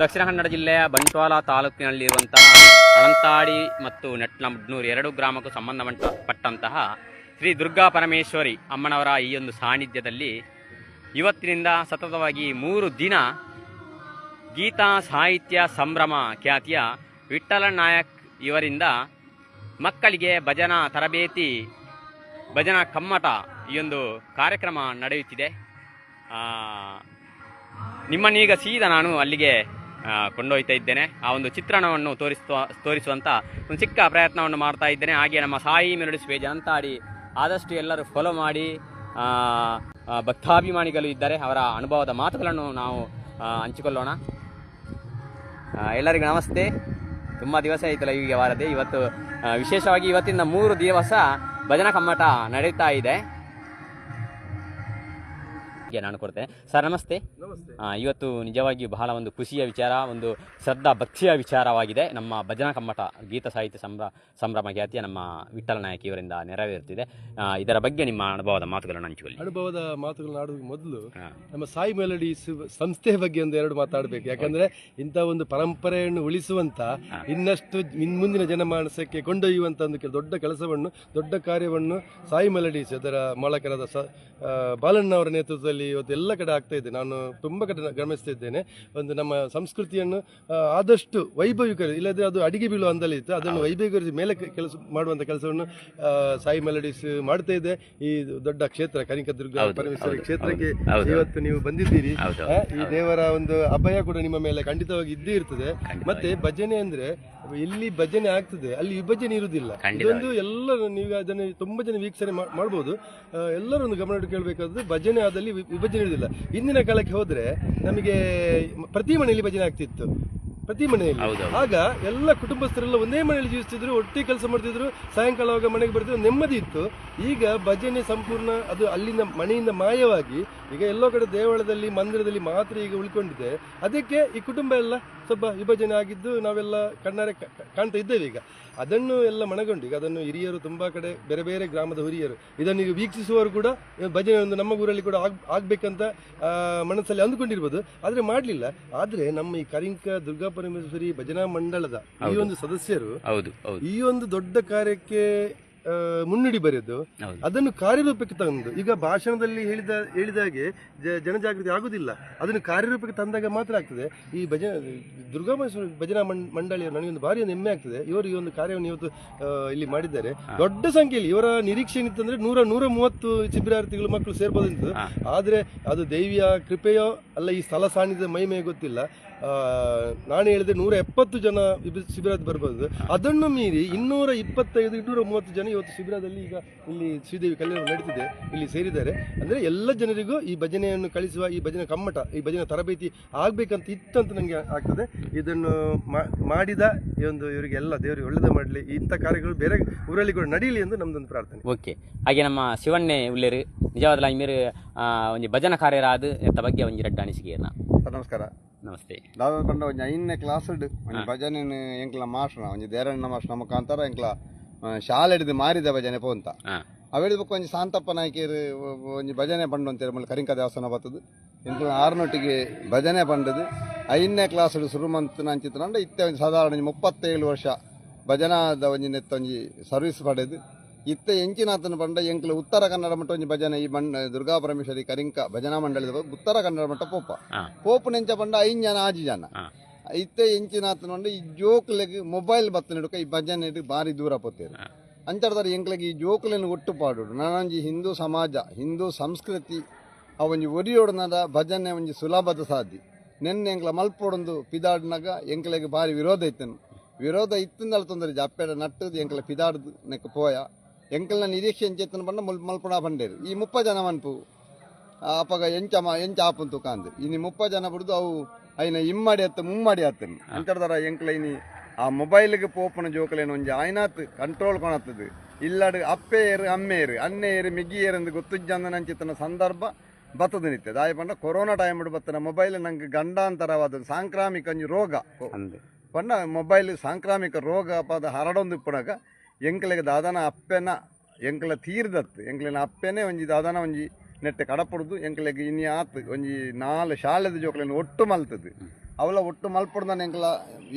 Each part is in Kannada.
ದಕ್ಷಿಣ ಕನ್ನಡ ಜಿಲ್ಲೆಯ ಬಂಟ್ವಾಳ ತಾಲೂಕಿನಲ್ಲಿರುವಂತಹ ಅಣಂತಾಡಿ ಮತ್ತು ನೆಟ್ಲಮುಡ್ನೂರು ಎರಡು ಗ್ರಾಮಕ್ಕೂ ಸಂಬಂಧಪಟ್ಟಂತಹ ಶ್ರೀ ದುರ್ಗಾ ಪರಮೇಶ್ವರಿ ಅಮ್ಮನವರ ಈ ಒಂದು ಸಾನ್ನಿಧ್ಯದಲ್ಲಿ ಇವತ್ತಿನಿಂದ ಸತತವಾಗಿ ಮೂರು ದಿನ ಗೀತಾ ಸಾಹಿತ್ಯ ಸಂಭ್ರಮ ಖ್ಯಾತಿಯ ವಿಠಲ ನಾಯಕ್ ಇವರಿಂದ ಮಕ್ಕಳಿಗೆ ಭಜನಾ ತರಬೇತಿ, ಭಜನಾ ಕಮ್ಮಟ ಈ ಒಂದು ಕಾರ್ಯಕ್ರಮ ನಡೆಯುತ್ತಿದೆ. ನಿಮ್ಮನ್ನೀಗ ಸೀದಾ ನಾನು ಅಲ್ಲಿಗೆ ಕೊಂಡೊಯ್ತಾ ಇದ್ದೇನೆ. ಆ ಒಂದು ಚಿತ್ರಣವನ್ನು ತೋರಿಸುವ, ತೋರಿಸುವಂತ ಒಂದು ಚಿಕ್ಕ ಪ್ರಯತ್ನವನ್ನು ಮಾಡ್ತಾ ಇದ್ದೇನೆ. ಹಾಗೆ ನಮ್ಮ ಸಾಯಿ ಮೆರಡಿಸ್ ಪೇಜ್ ಅಂತಾಡಿ ಆದಷ್ಟು ಎಲ್ಲರೂ ಫಾಲೋ ಮಾಡಿ ಭಕ್ತಾಭಿಮಾನಿಗಳು ಇದ್ದಾರೆ. ಅವರ ಅನುಭವದ ಮಾತುಗಳನ್ನು ನಾವು ಹಂಚಿಕೊಳ್ಳೋಣ. ಎಲ್ಲರಿಗೂ ನಮಸ್ತೆ. ತುಂಬ ದಿವಸ ಆಯ್ತಲ್ಲ ಈಗ ವಾರದೆ ಇವತ್ತು ವಿಶೇಷವಾಗಿ ಇವತ್ತಿನ ಮೂರು ದಿವಸ ಭಜನಾ ಕಮ್ಮಟ ನಡೀತಾ ಇದೆ. ಹೀಗೆ ನಾನು ಕೊಡ್ತೇನೆ. ಸರ್ ನಮಸ್ತೆ. ಇವತ್ತು ನಿಜವಾಗಿ ಬಹಳ ಒಂದು ಖುಷಿಯ ವಿಚಾರ ಒಂದು ಶ್ರದ್ಧಾ ಭಕ್ತಿಯ ವಿಚಾರವಾಗಿದೆ. ನಮ್ಮ ಭಜನಾ ಕಮ್ಮಟ ಗೀತ ಸಾಹಿತ್ಯ ಸಂಭ್ರ ಸಂಭ್ರಮ ಖ್ಯಾತಿಯ ನಮ್ಮ ವಿಠಲ ನಾಯಕ್ ಇವರಿಂದ ನೆರವೇರುತ್ತಿದೆ ಇದರ ಬಗ್ಗೆ ನಿಮ್ಮ ಅನುಭವದ ಮಾತುಗಳನ್ನು ಹಂಚಿಕೊಳ್ಳಿ. ಅನುಭವದ ಮಾತುಗಳನ್ನು ಆಡುವ ಮೊದಲು ನಮ್ಮ ಸಾಯಿ ಮೆಲಡಿ ಸಂಸ್ಥೆ ಬಗ್ಗೆ ಒಂದು ಎರಡು ಮಾತಾಡಬೇಕು. ಯಾಕಂದ್ರೆ ಇಂಥ ಒಂದು ಪರಂಪರೆಯನ್ನು ಉಳಿಸುವಂತ ಇನ್ನಷ್ಟು ಇನ್ ಮುಂದಿನ ಜನಮಾನಸಕ್ಕೆ ಕೊಂಡೊಯ್ಯುವಂತ ಒಂದು ದೊಡ್ಡ ಕೆಲಸವನ್ನು ದೊಡ್ಡ ಕಾರ್ಯವನ್ನು ಸಾಯಿ ಮೆಲಡೀಸ್ ಅದರ ಮಾಲಕರಾದ ಸ ಆ, ಇವತ್ತು ಎಲ್ಲ ಕಡೆ ಆಗ್ತಾ ಇದೆ. ನಾನು ತುಂಬ ಕಡೆ ಗಮನಿಸ್ತಾ ಇದ್ದೇನೆ. ಒಂದು ನಮ್ಮ ಸಂಸ್ಕೃತಿಯನ್ನು ಆದಷ್ಟು ವೈಭವಿಕ ಇಲ್ಲದ್ರೆ ಅದು ಅಡಿಗೆ ಬೀಳುವ ಅಂದಲ್ಲಿ ಇತ್ತು. ಅದನ್ನು ವೈಭವೀಕರಿಸಿ ಮೇಲೆ ಕೆಲಸ ಮಾಡುವಂಥ ಕೆಲಸವನ್ನು ಸಾಯಿ ಮೆಲಡೀಸ್ ಮಾಡ್ತಾ ಇದೆ. ಈ ದೊಡ್ಡ ಕ್ಷೇತ್ರ ಕನಿಕದುರ್ಗ ಪರಮೇಶ್ವರ ಕ್ಷೇತ್ರಕ್ಕೆ. ಇವತ್ತು ನೀವು ಬಂದಿದ್ದೀರಿ. ಈ ದೇವರ ಒಂದು ಅಭಯ ಕೂಡ ನಿಮ್ಮ ಮೇಲೆ ಖಂಡಿತವಾಗಿ ಇದ್ದೇ ಇರ್ತದೆ. ಮತ್ತೆ ಭಜನೆ ಅಂದ್ರೆ ಇಲ್ಲಿ ಭಜನೆ ಆಗ್ತದೆ ಅಲ್ಲಿ ವಿಭಜನೆ ಇರುವುದಿಲ್ಲ. ಇದೊಂದು ಎಲ್ಲರೂ ನೀವು ಅದನ್ನು ತುಂಬಾ ಜನ ವೀಕ್ಷಣೆ ಮಾಡಬಹುದು ಮಾಡ್ಬೋದು. ಆ, ಎಲ್ಲರೂ ಒಂದು ಗಮನ ಕೇಳಬೇಕಾದ್ರೆ ಭಜನೆ ಆದಲ್ಲಿ ವಿಭಜನೆ ಇರುವುದಿಲ್ಲ ಇಂದಿನ ಕಾಲಕ್ಕೆ ಹೋದ್ರೆ ನಮಗೆ ಪ್ರತಿ ಮನೆಯಲ್ಲಿ ವಿಭಜನೆ ಆಗ್ತಿತ್ತು. ಪ್ರತಿ ಮನೆಯಲ್ಲಿ. ಆಗ ಎಲ್ಲ ಕುಟುಂಬಸ್ಥರೆಲ್ಲ ಒಂದೇ ಮನೆಯಲ್ಲಿ ಜೀವಿಸ್ತಿದ್ರು ಒಟ್ಟಿಗೆ ಕೆಲಸ ಮಾಡ್ತಿದ್ರು ಸಾಯಂಕಾಲವಾಗ ಮನೆಗೆ ಬರ್ತಿದ್ರು ನೆಮ್ಮದಿ ಇತ್ತು. ಈಗ ಭಜನೆ ಸಂಪೂರ್ಣ ಅದು ಅಲ್ಲಿಂದ ಮನೆಯಿಂದ ಮಾಯವಾಗಿ ಈಗ ಎಲ್ಲೋ ಕಡೆ ದೇವಾಲಯದಲ್ಲಿ ಮಂದಿರದಲ್ಲಿ ಮಾತ್ರ ಈಗ ಉಳ್ಕೊಂಡಿದೆ. ಅದಕ್ಕೆ ಈ ಕುಟುಂಬ ಎಲ್ಲ ಸ್ವಲ್ಪ ವಿಭಜನೆ ಆಗಿದ್ದು ನಾವೆಲ್ಲ ಕಣ್ಣಾರೆ ಕಾಣ್ತಾ ಇದ್ದೇವೆ ಈಗ. ಅದನ್ನು ಎಲ್ಲ ಮನಗೊಂಡು ಈಗ ಅದನ್ನು ಹಿರಿಯರು ತುಂಬಾ ಕಡೆ ಬೇರೆ ಬೇರೆ ಗ್ರಾಮದ ಹಿರಿಯರು ಇದನ್ನು ಈಗ ವೀಕ್ಷಿಸುವವರು ಕೂಡ ಭಜನೆ ಒಂದು ನಮ್ಮ ಊರಲ್ಲಿ ಕೂಡ ಆಗ್ ಆಗ್ಬೇಕಂತ ಮನಸ್ಸಲ್ಲಿ ಅಂದುಕೊಂಡಿರ್ಬೋದು. ಆದ್ರೆ ಮಾಡಲಿಲ್ಲ. ಆದ್ರೆ ನಮ್ಮ ಈ ಕರಿಂಕ ದುರ್ಗಾ ಪರಮೇಶ್ವರಿ ಭಜನಾ ಮಂಡಳದ ಈ ಒಂದು ಸದಸ್ಯರು ಹೌದು. ಈ ಒಂದು ದೊಡ್ಡ ಕಾರ್ಯಕ್ಕೆ ಮುನ್ನುಡಿ ಬರೆದು ಅದನ್ನು ಕಾರ್ಯರೂಪಕ್ಕೆ ತಂದು ಈಗ ಭಾಷಣದಲ್ಲಿ ಹೇಳಿದ ಹೇಳಿದ ಹಾಗೆ ಜ- ಜನಜಾಗೃತಿ ಆಗುದಿಲ್ಲ. ಅದನ್ನು ಕಾರ್ಯರೂಪಕ್ಕೆ ತಂದಾಗ ಮಾತ್ರ ಆಗ್ತದೆ. ಈ ಭಜ ದುರ್ಗಾಮೇಶ್ವರ ಭಜನಾ ಮಂಡಳಿಯ ನನಗೊಂದು ಭಾರಿ ಒಂದು ಹೆಮ್ಮೆ ಆಗ್ತದೆ. ಇವರು ಈ ಒಂದು ಕಾರ್ಯವನ್ನು ಇವತ್ತು ಇಲ್ಲಿ ಮಾಡಿದ್ದಾರೆ. ದೊಡ್ಡ ಸಂಖ್ಯೆಯಲ್ಲಿ ಇವರ ನಿರೀಕ್ಷೆ ಏನಿತ್ತಂದ್ರೆ ನೂರ ನೂರ ಮೂವತ್ತು ಶಿಬಿರಾರ್ಥಿಗಳು ಮಕ್ಕಳು ಸೇರ್ಬೋದಂತ. ಆದ್ರೆ ಅದು ದೈವಿಯ ಕೃಪೆಯೋ ಅಲ್ಲ ಈ ಸ್ಥಳ ಸಾನ್ನಿಧ್ಯ ಮಹಿಮೆಯೋ ಗೊತ್ತಿಲ್ಲ. ನಾನು ಹೇಳಿದೆ ನೂರ ಎಪ್ಪತ್ತು ಜನ ಶಿಬಿರದ ಬರ್ಬೋದು. ಅದನ್ನು ಮೀರಿ ಇನ್ನೂರ ಇಪ್ಪತ್ತೈದು ಇನ್ನೂರ ಮೂವತ್ತು ಜನ ಇವತ್ತು ಶಿಬಿರದಲ್ಲಿ ಈಗ ಇಲ್ಲಿ ಶ್ರೀದೇವಿ ಕಲ್ಯಾಣ ನಡೀತಿದೆ ಇಲ್ಲಿ ಸೇರಿದ್ದಾರೆ. ಅಂದ್ರೆ ಎಲ್ಲ ಜನರಿಗೂ ಈ ಭಜನೆಯನ್ನು ಕಳಿಸುವ ಈ ಭಜನೆ ಕಮ್ಮಟ ಈ ಭಜನೆ ತರಬೇತಿ ಆಗಬೇಕಂತ ಇತ್ತಂತ ನನಗೆ ಆಗ್ತದೆ. ಇದನ್ನು ಮಾ- ಮಾಡಿದ ಈ ಒಂದು ಇವರಿಗೆ ಎಲ್ಲ ದೇವರಿಗೆ ಒಳ್ಳೇದು ಮಾಡಲಿ. ಇಂಥ ಕಾರ್ಯಗಳು ಬೇರೆ ಊರಲ್ಲಿ ಕೂಡ ನಡೀಲಿ ಎಂದು ನಮ್ದೊಂದು ಪ್ರಾರ್ಥನೆ. ಓಕೆ. ಹಾಗೆ ನಮ್ಮ ಶಿವಣ್ಣೆ ಉಳ್ಳೇರು ನಿಜವಾದ ಇಮೇರು ಒಂದು ಭಜನಾ ಕಾರ್ಯರಾದ ಎತ್ತ ಬಗ್ಗೆ ಒಂದು ಎರಡು ಅನಿಸಿಕೆಯನ್ನು. ನಮಸ್ಕಾರ. ನಮಸ್ತೆ. ದಾದ ಪಂಡ ಒಂಜಿ ಐದನೇ ಕ್ಲಾಸ್ ಒಂಜಿ ಭಜನೆ ಎಂಕ್ಲ ಮಾಸ್ಟರ್ ಒಂಜಿ ದೇರಣ್ಣ ಮಾಸ್ಟರ್ ಮುಖಾಂತರ ಎಂಕ್ಲ ಆ, ಶಾಲೆ ಹಿಡಿದು ಮಾರಿದ ಭಜನೆ ಪೋಂತ ಅವೆಡ್ ಅವೇಳಿದ ಬುಕ್ ಒಂಜಿ ಶಾಂತಪ್ಪ ನಾಯ್ಕೇರು ಒಂಜಿ ಭಜನೆ ಪಂಡು ಅಂತೇಳಿ ಮళ్ళీ ಕರಿಂಕ ದೇವಸ್ಥಾನ ಬರ್ತದೆ ಎಂಕ್ಲ ಆರ್ನೊಟ್ಟಿಗೆ ಭಜನೆ ಪಂಡದು. ಐದನೇ ಕ್ಲಾಸ್ ಶುರು ಮಂತ್ ನಂಚಿತ್ತು ನಂಡ ಇತ್ತೆ ಒಂಜಿ ಸಾಧಾರಣ ಒಂಜಿ ಮುಪ್ಪತ್ತೇಳು ವರ್ಷ ಭಜನಾದ ಒಂಜಿ ನೆತ್ತ ಒಂಜಿ ಸರ್ವಿಸ್ ಪಡೆದು. ಇತ್ತೆ ಎಂಚಿನಾಥನ ಪಂಡ ಎಂಕ್ಲ ಉತ್ತರ ಕನ್ನಡ ಮಟ್ಟ ಒಂಜಿ ಭಜನೆ ಈ ಮಂಡ ದುರ್ಗಾ ಪರಮೇಶ್ವರಿ ಕರಿಂಕ ಭಜನಾ ಮಂಡಳಿದ ಉತ್ತರ ಕನ್ನಡ ಮಟ್ಟ ಪೋಪ. ಪೋಪು ನೆಂಚ ಪಂಡ ಐನ್ ಜನ ಆಜಿ ಜನ. ಇತ್ತ ಎಂಚಿನಾತನ ಪಂಡ ಈ ಜೋಕ್ಲೆಗ್ ಮೊಬೈಲ್ ಬತ್ತನಿಡುಕ ಈ ಭಜನೆ ಬಾರಿ ದೂರ ಪೋತೇರು. ಹಾ. ಅಂಚರ್ದಾರ ಎಂಕ್ಲೆಗ್ ಈ ಜೋಕ್ಲೆನ್ ಒಟ್ಟು ಪಾಡು ನಾನೊಂಜಿ ಹಿಂದೂ ಸಮಾಜ ಹಿಂದೂ ಸಂಸ್ಕೃತಿ ಆ ಒಂಜಿ ಒರಿಯೋಡನದ ಭಜನೆ ಒಂಜಿ ಸುಲಭದ ಸಾಧಿ ನೆನ್ನೆ ಎಂಕ್ಲ ಮಲ್ಪೊಡೊಂದು ಪಿದಾಡ್ನಾಗ ಎಂಕ್ಲೆಗ್ ಬಾರಿ ವಿರೋಧ ಇತ್ತನು. ವಿರೋಧ ಇತ್ತಿಂದಲ ತೊಂದರೆ ಅಪ್ಪೆಡ ನಟ್ಟದು ಎಂಕ್ಲ ಪಿದಾಡ್ದು ನೆಕ್ಕ ಪೋಯ. ಎಂಕ್ಲನ ಎಂಚೆತ್ತನ ಪಂಡ ಮುಲ್ ಮಲ್ಪುಣ ಪಂಡೇರು ಈ ಮುಪ್ಪ ಜನ ಮನ್ಪು ಅಪ್ಪಗ ಎಂಚ ಮ ಎಂಚ ಆಪಂತು ಕಾಂದು. ಇನಿ ಮುಪ್ಪ ಜನ ಬಿಡುದು ಅವು ಐನ ಇಮ್ಮಡಿ ಅತ್ತ ಮುಮ್ಮಡಿ ಅತ್ತನು ಅಂಚರ್ದಾರ ಎಂಕ್ಲ ಇನಿ ಆ ಮೊಬೈಲ್ಗೆ ಪೋಪನ ಜೋಕಲೇನು ಒಂಜಿ ಆಯ್ನಾತ್ ಕಂಟ್ರೋಲ್ ಕೊಣತ್ತದು. ಇಲ್ಲಡ್ ಅಪ್ಪೆ ಏರು ಅಮ್ಮೆ ಏರು ಅನ್ನೆ ಏರು ಮಿಗಿ ಏರು ಎಂದು ಗೊತ್ತುಜ್ಜಂದ ನಂಚಿತ್ತನ ಸಂದರ್ಭ ಬತ್ತದ ನಿತ್ಯ ದಾಯ ಪಂಡ ಕೊರೋನಾ ಟೈಮ್ ಬತ್ತನ ಮೊಬೈಲ್ ನಂಗೆ ಗಂಡಾಂತರವಾದ ಸಾಂಕ್ರಾಮಿಕ ರೋಗ. ಪಂಡ ಮೊಬೈಲ್ ಸಾಂಕ್ರಾಮಿಕ ರೋಗ ಪದ ಹರಡೊಂದು ಇಪ್ಪಡಾಗ ಎಂಕ್ಲೆಗ್ ದಾದಾನ ಅಪ್ಪೆನ ಎಂಕ್ಲ ತೀರ್ದತ್ ಎಂಕ್ಲಿನ ಅಪ್ಪೆನೆ ಒಂಜಿ ದಾದಾನ ಒಂಜಿ ನೆಟ್ಟೆ ಕಡಪುಡ್ದು, ಎಂಕ್ಲೆಗ್ ಇನಿ ಆತ್, ಒಂಜಿ ನಾಲ್ ಶಾಲೆದ ಜೋಕ್ಲೆನ್ ಒಟ್ಟು ಮಲ್ತದು. ಅವಳ ಒಟ್ಟು ಮಲ್ಪಡ್ದಾನ ಎಂಕ್ಲ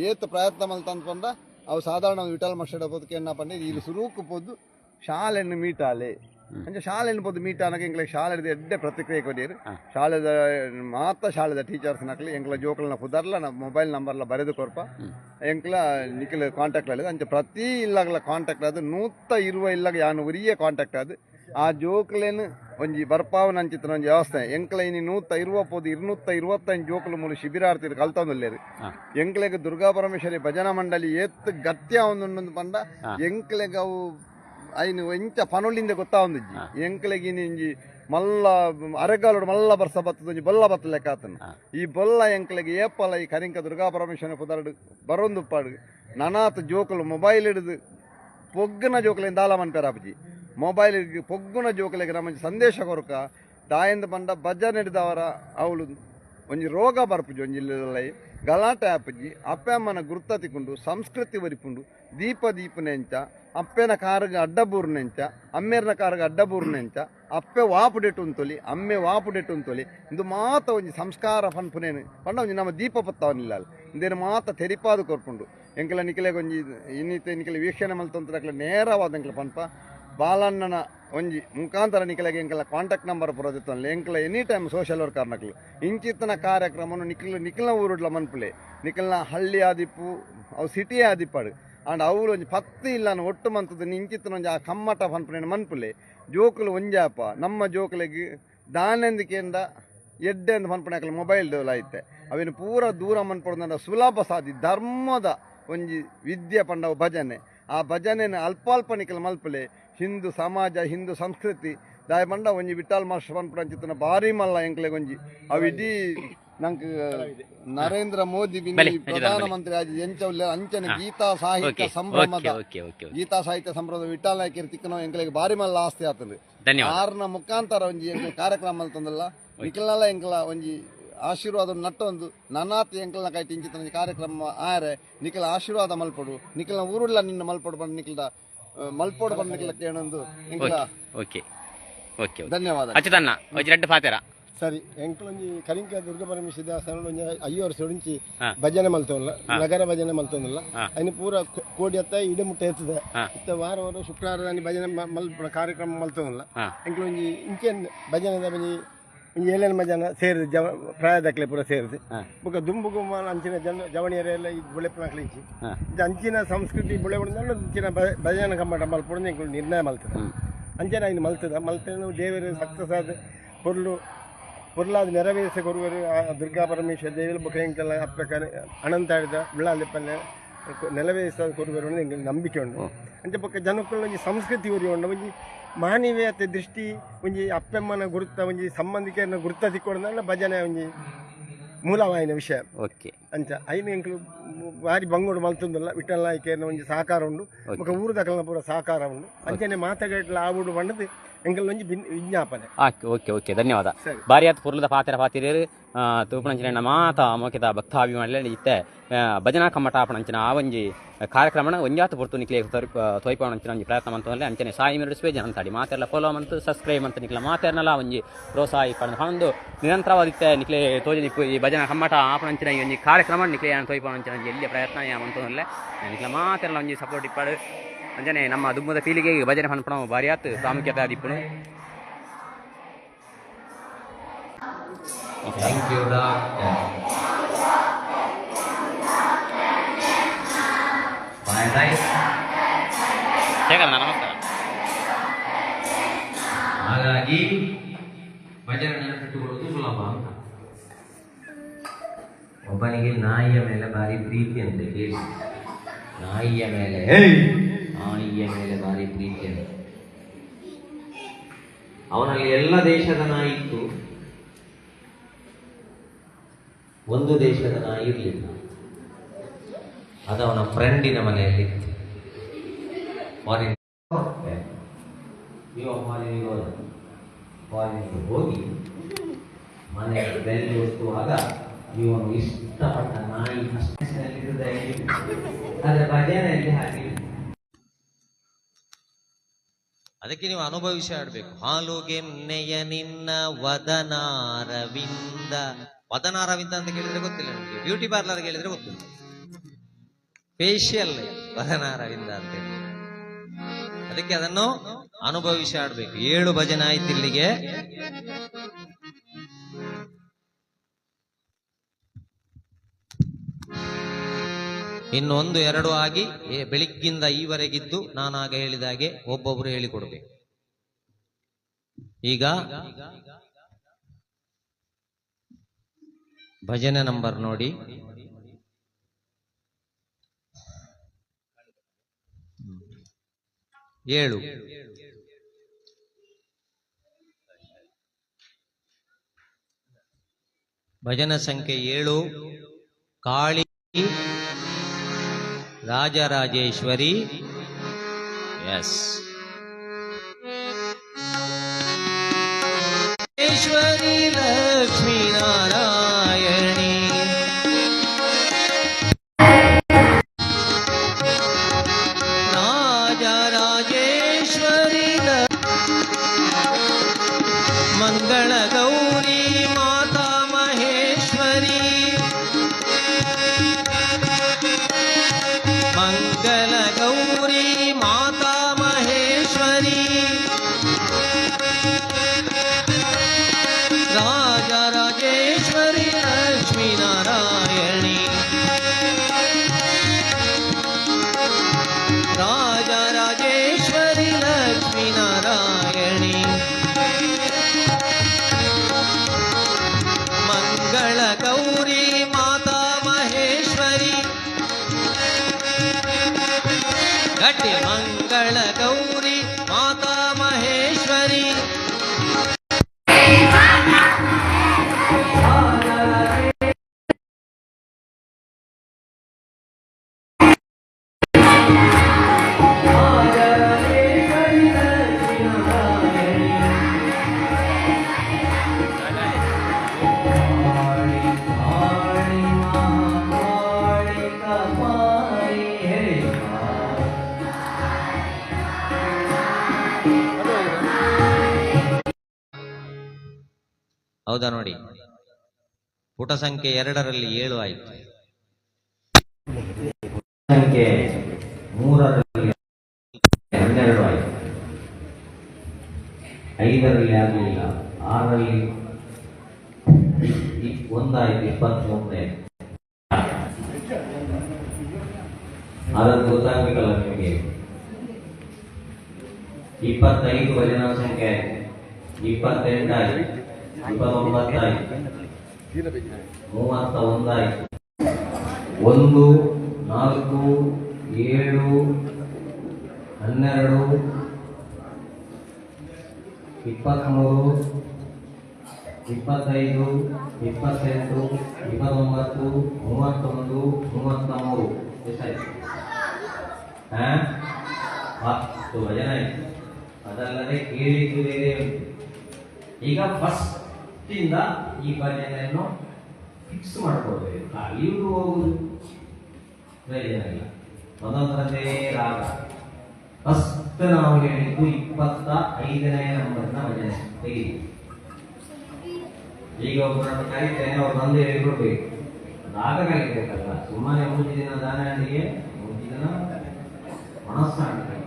ಏತ್ ಪ್ರಯತ್ನ ಮಲ್ತ ಪಂಡ, ಅವು ಸಾಧಾರಣ ವಿಠಲ್ ಮಸ್ಟಡ್ ಬದುಕು ಎನ್ನ ಪಂಡ ಇಲ್ಲಿ ಸುರೂಕು ಪೋದು ಶಾಲೆಯನ್ನು ಮೀಟಾಲೆ. ಅಂಚೆ ಶಾಲೆ ಪೋದು ಮೀಟ್ ಆನಕ್ಕೆ ಎಂಗ್ಲ ಶಾಲೆದ ಎಡ್ಡೆ ಪ್ರತಿಕ್ರಿಯೆ ಕೊಡಿಯರು ಹಾ. ಶಾಲೆದ ಮಾತ ಶಾಲೆದ ಟೀಚರ್ಸ್ ನಕ್ಲಿ ಎಂಕ್ಲ ಜೋಕಲ್ನ ಕುದರ್ಲ ನಮ್ಮ ಮೊಬೈಲ್ ನಂಬರ್ಲ ಬರೆದು ಕೊರ್ಪ. ಎಂಕ್ಲ ನಿಖಿಲ್ ಕಾಂಟ್ಯಾಕ್ಟ್ ಆಗಿದೆ ಅಂಚೆ ಪ್ರತಿ ಇಲ್ಲಾಗಲ ಕಾಂಟ್ಯಾಕ್ಟ್ ಅದು ನೂತ ಇರುವ ಇಲ್ಲಾಗ ಯಾನು ಉರಿಯೇ ಕಾಂಟ್ಯಾಕ್ಟ್ ಅದು. ಆ ಜೋಕ್ಲೇನು ಒಂಜಿ ಬರ್ಪಾವನ ನಂಚಿತ್ರ ಒಂಜಿ ವ್ಯವಸ್ಥೆ. ಎಂಕ್ಲ ಇನಿ ನೂತ ಇರುವ ಪೋದು ಇರ್ನೂತ್ತ ಇರುವತ್ತೈದು ಜೋಕುಲು ಮೂಲ ಶಿಬಿರಾರ್ತಿರು ಕಲ್ತೊಂದುಲ್ಲೇರು ಎಂಕ್ಲೆಗೆ ದುರ್ಗಾ ಪರಮೇಶ್ವರಿ ಭಜನಾ ಮಂಡಳಿ ಎತ್ ಗತ್ಯ ಒಂದೊಂದು ಪಂಡ. ಎಂಕ್ಲೆಗ್ ಅವು ಐನು ಎಂಚ ಪನೊಳ್ಳಿಂದ ಗೊತ್ತಾವೊಂದಿಜ್ಜಿ ಹಾ. ನಿಂಜಿ ಮಲ್ಲ ಅರೆಗಾಲೋಡು ಮಲ್ಲ ಬರ್ಸ ಬತ್ತದ ಒಂಜಿ ಬೊಲ್ಲ ಬತ್ತ ಲೆಕ್ಕ ಆತನ. ಈ ಬೊಲ್ಲ ಎಂಕ್ಲೆಗ್ ಏಪಲ ಈ ಕರಿಂಕ ದುರ್ಗಾ ಪರಮೇಶ್ವರನ ಪುದರ್ಡು ಬರೊಂದು ಪಾಡು ನನಾತ್ ಜೋಕುಲು ಮೊಬೈಲ್ ಹಿಡಿದು ಪೊಗ್ಗನ ಜೋಕುಲಿಂದ ದಾಲ ಮನ್ಪೆರಾಪಜಿ ಮೊಬೈಲ್ ಪೊಗ್ಗುನ ಜೋಕಲೆಗೆ ನಮ್ಮ ಸಂದೇಶ ಕೊರಕ ತಾಯಿಂದ ಬಂಡ ಭಜನೆ ಹಿಡಿದವರ ಅವಳು ಒಂಜಿ ರೋಗ ಬರ್ಪುಜಿ ಒಂಜಿ ಗಲಾಟೆ ಆಪೇ ಮನ ಗುರುತ ತಿಕ್ಕೊಂಡು ಸಂಸ್ಕೃತಿ ಬರಿಪುಂಡು ದೀಪ ದೀಪನೆಂಚ ಅಪ್ಪೆನ ಕಾರಿಗೆ ಅಡ್ಡಬೂರ್ನೆಂಚ ಅಮ್ಮೇರ್ನ ಕಾರಿಗೆ ಅಡ್ಡಬೂರ್ನೆಂಚ ಅಪ್ಪೆ ವಾಪುಡೆಟ್ಟು ಉಂತೊಲಿ ಅಮ್ಮೆ ವಾಪುಡೆಟ್ಟು ಉಂತೊಲಿ ಇಂದು ಮಾತ ಒಂಜಿ ಸಂಸ್ಕಾರ ಪನ್ಪುನೇನು ಪಂಡ ಒಂಜಿ ನಮ್ಮ ದೀಪ ಪತ್ತವನಿಲ್ಲ ಇಂದೇನು ಮಾತ ತೆರಿಪಾದು ಕೊರ್ಪುಂಡು. ಎಂಕಲ ನಿಖಿಲೆಗ್ ಒಂಜಿ ಇನ್ನಿತ ನಿಖಲೆ ವೀಕ್ಷಣೆ ಮಲ್ತಂತ್ರ ನೇರವಾದ ಎಂಕಲ ಪನ್ಪ, ಬಾಲಣ್ಣನ ಒಂಜಿ ಮುಖಾಂತರ ನಿಖಲೆಗೆ ಎಂಕಲ ಕಾಂಟ್ಯಾಕ್ಟ್ ನಂಬರ್ ಪುರೋದಿತ್ತಲ್ಲ ಎಂಕಲ ಎನಿ ಟೈಮ್ ಸೋಷಿಯಲ್ ವರ್ಕ್ ನಕ್ಲು. ಇಂಚಿತ್ತನ ಕಾರ್ಯಕ್ರಮನು ನಿಖಿಲ್ ನಿಖಿಲ್ನ ಊರುಡ್ಲ ಮನ್ಪುಲೆ. ನಿಖಿಲ್ನ ಹಳ್ಳಿ ಆದಿಪ್ಪು, ಅವು ಸಿಟಿ ಆದಿಪ್ಪಾಡು. ಅಂಡ್ ಅವ್ರು ಒಂಜಿ ಪತ್ತು ಇಲ್ಲ ಒಟ್ಟು ಮಂತದ ಇಂಚಿತ್ತನ ಒಂಜಿ ಆ ಕಮ್ಮಟ ಪನ್ಪುನೇನು ಮನ್ಪುಲೆ. ಜೋಕುಲು ಒಂಜಾಪ. ನಮ್ಮ ಜೋಕುಲೆಗ್ ದಾನೆಂದಿಕೆಯಿಂದ ಎಡ್ಡೆ ಅಂತ ಮನ್ಪುಣಕಲ್ ಮೊಬೈಲ್ ಐತೆ. ಅವೇನು ಪೂರ ದೂರ ಮನ್ಪಡ್ದ ಸುಲಭ ಸಾಧಿ ಧರ್ಮದ ಒಂಜಿ ವಿದ್ಯೆ ಪಂಡವ ಭಜನೆ. ಆ ಭಜನೆನ ಅಲ್ಪಾಲ್ಪನಿಕಲ್ ಮಲ್ಪಲೆ. ಹಿಂದೂ ಸಮಾಜ, ಹಿಂದೂ ಸಂಸ್ಕೃತಿ, ದಾಯ ಪಂಡ ಒಂಜಿ ವಿಠಾಲ್ ಮಾಸ್ಟರ್ ಪನ್ಪುಣ ಬಾರಿ ಮಲ್ಲ ಎಂಕ್ಲೆಗ್ ಒಂಜಿ ಅವು ಇಡೀ ನಂಗೆ ನರೇಂದ್ರ ಮೋದಿ. ಪ್ರಧಾನಮಂತ್ರಿ ಆಗಿ ಎಂಚೌಲ್ಯ ಅಂಚನೆ ಗೀತಾ ಸಾಹಿತ್ಯ ಸಂಭ್ರಮದ ಗೀತಾ ಸಾಹಿತ್ಯ ಸಂಭ್ರಮದ ವಿಠಾಲ್ ನಾಯ್ಕರ್ ತಿಕ್ಕನೋ ಎಂಕ್ಲೆಗ್ ಬಾರಿ ಮಲ್ಲ ಆಸ್ತಿ ಆತಂದ್ರೆ ಧನ್ಯವಾದ. ಆರ್ನ ಮುಖಾಂತರ ಒಂಜಿ ಎಂಕ್ಲ ಕಾರ್ಯಕ್ರಮ ತಂದಲ್ಲ ನಿಖಿಲ್ನಲ್ಲ ಎಂಕ್ಲ ಒಂಜಿ ಆಶೀರ್ವಾದ ನಟ್ಟೊಂದು ನನ್ನಾತ್ ಎಂಕ್ಲನ ಕೈ ತಿಂಚಿತ ಒಂಜಿ ಕಾರ್ಯಕ್ರಮ ಆರೆ ನಿಖಿಲ ಆಶೀರ್ವಾದ ಮಲ್ಪಡು ನಿಖಿಲ ಊರುಳ್ಳ ನಿನ್ನ ಮಲ್ಪಡು ಬಂದು ನಿಖಿಲ ಮಲ್ಪೋಡು ಬಂದು ನಿಖಿಲ ಕೇಳೊಂದು ಓಕೆ ಓಕೆ ಧನ್ಯವಾದ. ಅಚ್ಚುತನ್ನ ಒಂಜಿ ರೆಡ್ ಪಾತೆರ ಸರಿ ಎಂಕ್ಲೊಂಜಿ ಕರಿಂಕ ದುರ್ಗ ಪರಮೇಶ್ವರ ದೇವಸ್ಥಾನ ಒಂಜಿ ಅಯ್ಯೋ ವರ್ಷ ಉಂಚಿ ಭಜನೆ ಮಲ್ತವಲ್ಲ ನಗರ ಭಜನೆ ಮಲ್ತವಲ್ಲ ಅಲ್ಲಿ ಅಯ್ನ ಪೂರ ಕೋಡಿ ಹತ್ತ ಇಡ ಮುಟ್ಟ ಎತ್ತದ. ಇತ್ತ ವಾರ ವಾರ ಶುಕ್ರವಾರ ಅನಿ ಭಜನೆ ಮಲ್ ಕಾರ್ಯಕ್ರಮ ಮಲ್ತವಲ್ಲ ಹಾ. ಎಂಕ್ಲೊಂಜಿ ಇಂಚೆನ್ ಭಜನೆದ ಒಂಜಿ ಒಂಜಿ ಏಳೆನ ಮಜನ ಸೇರ್ ಜವ ಪ್ರಾಯದಕ್ಲೆ ಪೂರ ಸೇರಿದೆ. ಬುಕ್ಕ ಬೊಕ ದುಂಬು ಗುಮ್ಮನ ಅಂಚಿನ ಜನ ಜವಣಿಯರೆಲ್ಲ ಇದು ಈ ಇಚ್ಚಿ ಹಾ. ಇದು ಅಂಚಿನ ಸಂಸ್ಕೃತಿ ಬುಳೆ ಬಂದ್ರೆ ಅಂಚಿನ ಭಜನೆ ಕಮ್ಮಟ ಮಲ್ಪುಡು ಎಂಕ್ಲು ನಿರ್ಣಯ ಮಲ್ತದ. ಅಂಚೆನ ಐನು ಮಲ್ತದ. ಮಲ್ತೇನು ದೇವರು ಸಕ್ಸಸ್ ಆದ ಪೊರ್ಲು ಪೊರ್ಲಾದ ನೆರವೇರಿಸ ಕೊರುವರು ಆ ದುರ್ಗಾ ಪರಮೇಶ್ವರ ದೇವಿ ಬುಖಂಕೆಲ್ಲ ಅಪ್ಪಕ ಅನಂತ ಆಡಿದ ಬಿಳ್ಳಾಲಿಪ್ಪನೆ ನೆಲವೇರಿಸ ಕೊರುವರು ಎಂಗೆ ನಂಬಿಕೆ ಉಂಟು. ಅಂತ ಪಕ್ಕ ಜನಕ್ಕೆ ಒಂಜಿ ಸಂಸ್ಕೃತಿ ಉರಿ ಉಂಡು ಒಂಜಿ ಮಾನವೀಯತೆ ದೃಷ್ಟಿ ಒಂಜಿ ಅಪ್ಪಮ್ಮನ ಗುರುತ ಒಂಜಿ ಸಂಬಂಧಿಕರನ್ನ ಗುರುತ ಸಿಕ್ಕೊಂಡ ಭಜನೆ ಒಂಜಿ ಮೂಲವಾಯಿನ ವಿಷಯ. ಓಕೆ. ಅಂಚ ಐನ ಎಂಕ್ಲು ಬಾರಿ ಬಂಗೋಡು ಮಲ್ತುಂದಲ್ಲ ವಿಠಲ್ ನಾಯ್ಕೇನ ಒಂಜಿ ಸಹಕಾರ ಉಂಡು. ಮುಖ ಊರು ದಕಲ್ನ ಪೂರ ಸಹಕಾರ ಉಂಡು. ಅಂಚನೆ ಮಾತಗಟ್ಲ ಆವುಡು ಬಣ್ಣದ ಎಂಕಲ್ ಒಂಜಿ ವಿಜ್ಞಾಪನೆ. ಓಕೆ ಓಕೆ ಓಕೆ ಧನ್ಯವಾದ. ಬಾರಿ ಆತ್ ಪುರ್ಲದ ಪಾತೆರ ಪಾತಿರೇರು ತೂಪಣಂಚಿನ ಮಾತ ಮೋಕಿತ ಭಕ್ತಾಭಿಮಾನಿಗಳಲ್ಲಿ ಇತ್ತೆ ಭಜನಾ ಕಮ್ಮಟ ಆಪಣಂಚಿನ ಆ ಒಂಜಿ ಕಾರ್ಯಕ್ರಮನ ಒಂಜಾತು ಪೊರ್ತು ನಿಕ್ಲೆ ತೋಯ್ಪಣಂಚಿನ ಒಂಜಿ ಪ್ರಯತ್ನ ಮಂತಂದ್ರೆ ಅಂಚನೆ ಸಾಯಿ ಮಿರಡು ಸ್ಪೇಜ್ ಅಂತಾಡಿ ಮಾತೆಲ್ಲ ಫಾಲೋ ಮಂತು ಸಬ್ಸ್ಕ್ರೈಬ್ ಅಂತ ನಿಕ್ಲ. ಮಾತೆರ್ನಲ್ಲ ಒಂಜಿ ಪ್ರೋತ್ಸಾಹ ಪಡೆದು ಒಂದು ನಿರಂತರವಾದಿತ್ತೆ ನಿಕ್ಲೆ ತೋಜಿ ಈ ಭಜನಾ ಕಮ್ಮಟ ಆಪಣಂಚಿನ ಈ ಒಂಜಿ ಕಾರ್ಯಕ್ರಮ ನಿಕ್ಲೆ ತೋಯ್ಪಣಂಚಿನ ಎಲ್ಲಿ ಪ್ರಯತ್ನ ಮಂತಂದ್ರೆ ನಿಕ್ಲ ಮಾತೆಲ್ಲ ಒಂಜಿ ಸಪೋರ್ಟ್ ಇಪ್ಪಾಡು. ಅಂಜನೆ ನಮ್ಮ ದುಮ್ಮದ ಪೀಳಿಗೆ ಭಜನೆ ಪನ್ಪಣ ಆತ್ ಪ್ರಾಮುಖ್ಯತೆ ಆದಿಪ್ಪುನು Thank you, doctor. Fine, right? ಶೇಖರ ನಮಸ್ಕಾರ ಹಾಗಾಗಿ ಭಜನೆ ನೆನಪಿಟ್ಟುಕೊಳ್ಳೋದು ಸುಲಭ ಅಂತ ಒಬ್ಬನಿಗೆ ನಾಯಿಯ ಮೇಲೆ ಭಾರಿ ಪ್ರೀತಿ ಅಂತ ಕೇಳಿ ನಾಯಿಯ ಮೇಲೆ! ನಾಯಿಯ ಮೇಲೆ ಭಾರಿ ಪ್ರೀತಿ ಅಂತ ಅವನಲ್ಲಿ ಎಲ್ಲ ದೇಶದ ನಾಯಿ ಇತ್ತು ಒಂದು ದೇಶದ ನಾಯಿ ಇರಲಿಲ್ಲ. ಅದು ಅವನ ಫ್ರೆಂಡಿನ ಮನೆಯಲ್ಲಿ ಫಾರಿನ್ ನೀವು ಫಾರಿನಿಗೆ ಹೋದ ಹೋಗಿ ಮನೆ ಬೆಲ್ಲಿ ಒತ್ತುವಾಗ ಇವನು ಇಷ್ಟಪಟ್ಟ ನಾಯಿ ಆದರೆ ಭಜನೆಯಲ್ಲಿ ಹಾಗೆ ಅದಕ್ಕೆ ನೀವು ಅನುಭವಿಸಿ ಆಡಬೇಕು ಹಾಲು ಗೆನ್ನೆಯ ನಿನ್ನ ವದನಾರವಿಂದ ವದನ ಅರವಿಂದ ಅಂತ ಕೇಳಿದ್ರೆ ಗೊತ್ತಿಲ್ಲ ನಮಗೆ. ಬ್ಯೂಟಿ ಪಾರ್ಲರ್ ಕೇಳಿದ್ರೆ ಗೊತ್ತಿಲ್ಲ. ಫೇಶಿಯಲ್ ವದನ ಅರವಿಂದ ಅಂತ ಹೇಳಿ. ಅದಕ್ಕೆ ಅದನ್ನು ಅನುಭವಿಸಿ ಆಡ್ಬೇಕು ಏಳು ಭಜನೆ ಆಯ್ತು ಇಲ್ಲಿಗೆ. ಇನ್ನೊಂದು ಎರಡು ಆಗಿ ಬೆಳಿಗ್ಗಿಂದ ಈವರೆಗಿದ್ದು ನಾನಾಗ ಹೇಳಿದ ಹಾಗೆ ಒಬ್ಬೊಬ್ರು ಹೇಳಿಕೊಡ್ಬೇಕು. ಈಗ ಭಜನೆ ನಂಬರ್ ನೋಡಿ. ಏಳು. ಭಜನ ಸಂಖ್ಯೆ ಏಳು. ಕಾಳಿ ರಾಜರಾಜೇಶ್ವರಿ. ಎಸ್. ಈಶ್ವರಿ ಮಂಗಳ ಹೌದಾ ನೋಡಿ? ಪುಟ ಸಂಖ್ಯೆ ಎರಡರಲ್ಲಿ ಏಳು ಆಯ್ತು. ಸಂಖ್ಯೆ ಮೂರರಲ್ಲಿ ಹನ್ನೆರಡು ಐದರಲ್ಲಿ ಆಗಲಿಲ್ಲ ಆರರಲ್ಲಿ ಒಂದಾಯ್ತು, ಇಪ್ಪತ್ಮೂರನೇ ಅದನ್ನು ಗೊತ್ತಾಗಬೇಕಲ್ಲ ನಿಮಗೆ? ಇಪ್ಪತ್ತೈದು ಭಜನಾ ಸಂಖ್ಯೆ ಇಪ್ಪತ್ತೆಂಟಾಯ್ತು ಮೂವತ್ತ ಒಂದಾಯ್ತು ಒಂದು, ನಾಲ್ಕು, ಏಳು, ಹನ್ನೆರಡು ಇಪ್ಪತ್ತ್ಮೂರು ಇಪ್ಪತ್ತೈದು, ಇಪ್ಪತ್ತೆಂಟು, ಇಪ್ಪತ್ತೊಂಬತ್ತು, ಮೂವತ್ತೊಂದು ಮೂವತ್ತ ಮೂರು ಎಷ್ಟಾಯ್ತು? ಹಾ? ಹತ್ತು ಭಜನೆ ಆಯ್ತು. ಅದಲ್ಲದೆ ಬೇರೆ ಈಗ ಫಸ್ಟ್ ಇಂದ ಈ ಭಜನೆಯನ್ನು ಫಿಕ್ಸ್ ಮಾಡ್ಕೊಳ್ಬೇಕು. ಅಲ್ಲಿಯೂ ಹೋಗುದು ಪ್ರಯೋಜನ ಒಂದೊಂದರದೇ ರಾಗ. ಫಸ್ಟ್ ನಾವು ಹೇಳಿದ್ದು ಇಪ್ಪತ್ತ ಐದನೇ ನಂಬರ್ನ ಭಜನೆ. ತೆಗಿ ಈಗ ಒಬ್ಬರನ್ನು ಕರೀತೇನೆ, ಅವ್ರು ಬಂದು ಹೇಳಿಕೊಡ್ಬೇಕು ರಾಗ ಕಲಿಬೇಕಲ್ಲ, ಸುಮ್ಮನೆ ಮೂರು ದಿನ ದಾನಿಗೆ ಮೂರು ದಿನ ಮನಸ್ಸಾಡ್ಬೇಕು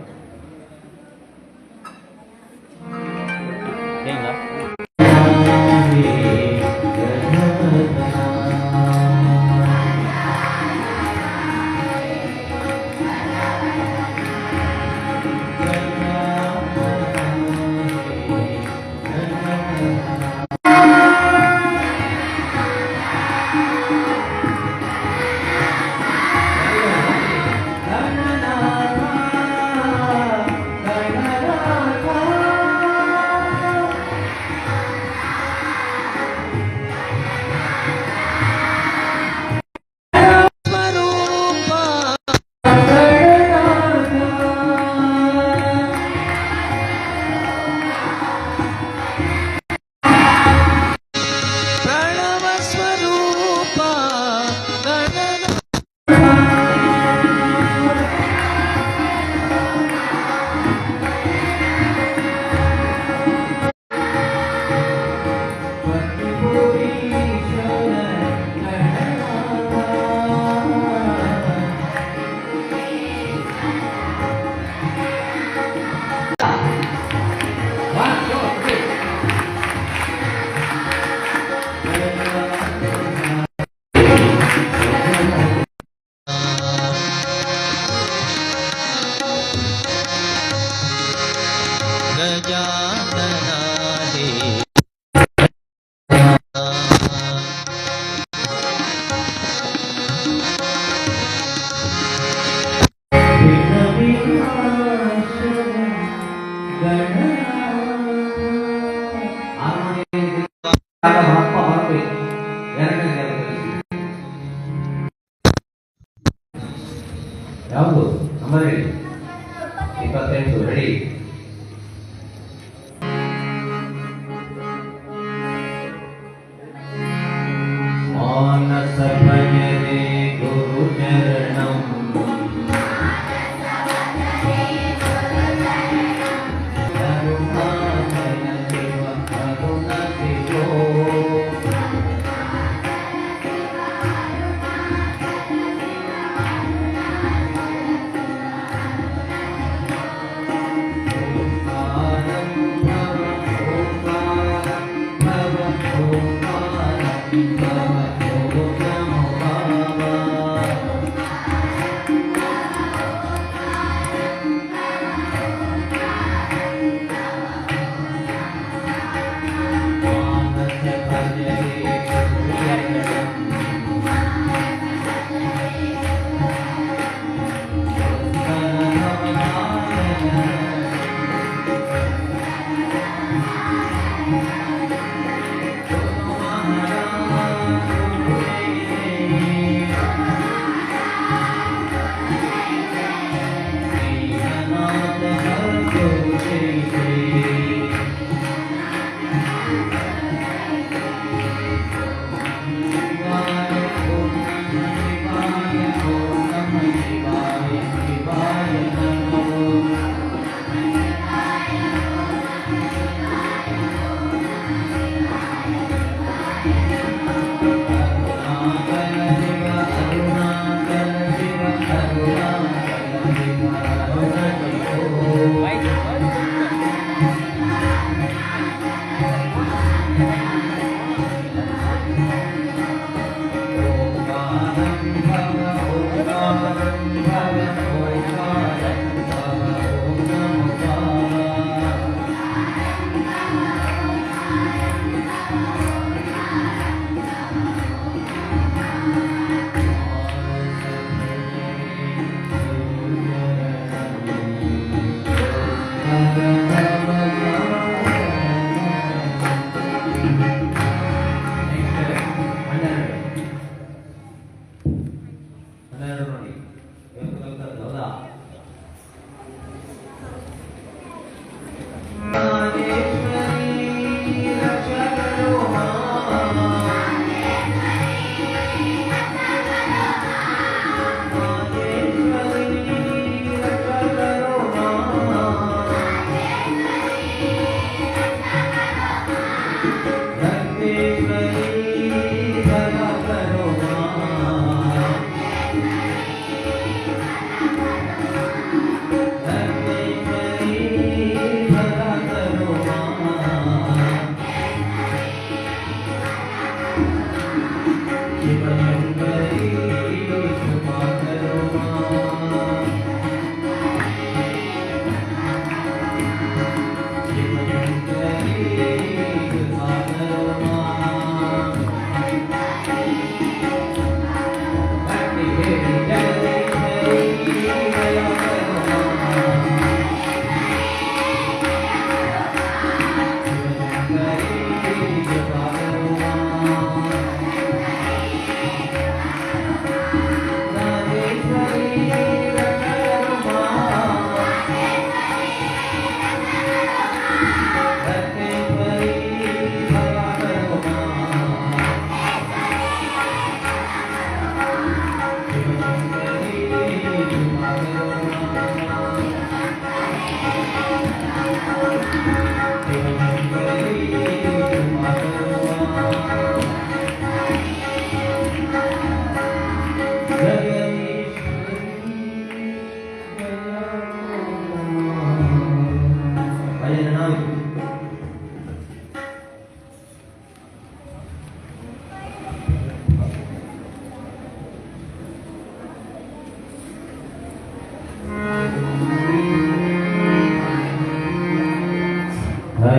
जा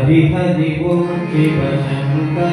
ी जीव प्रशन्ता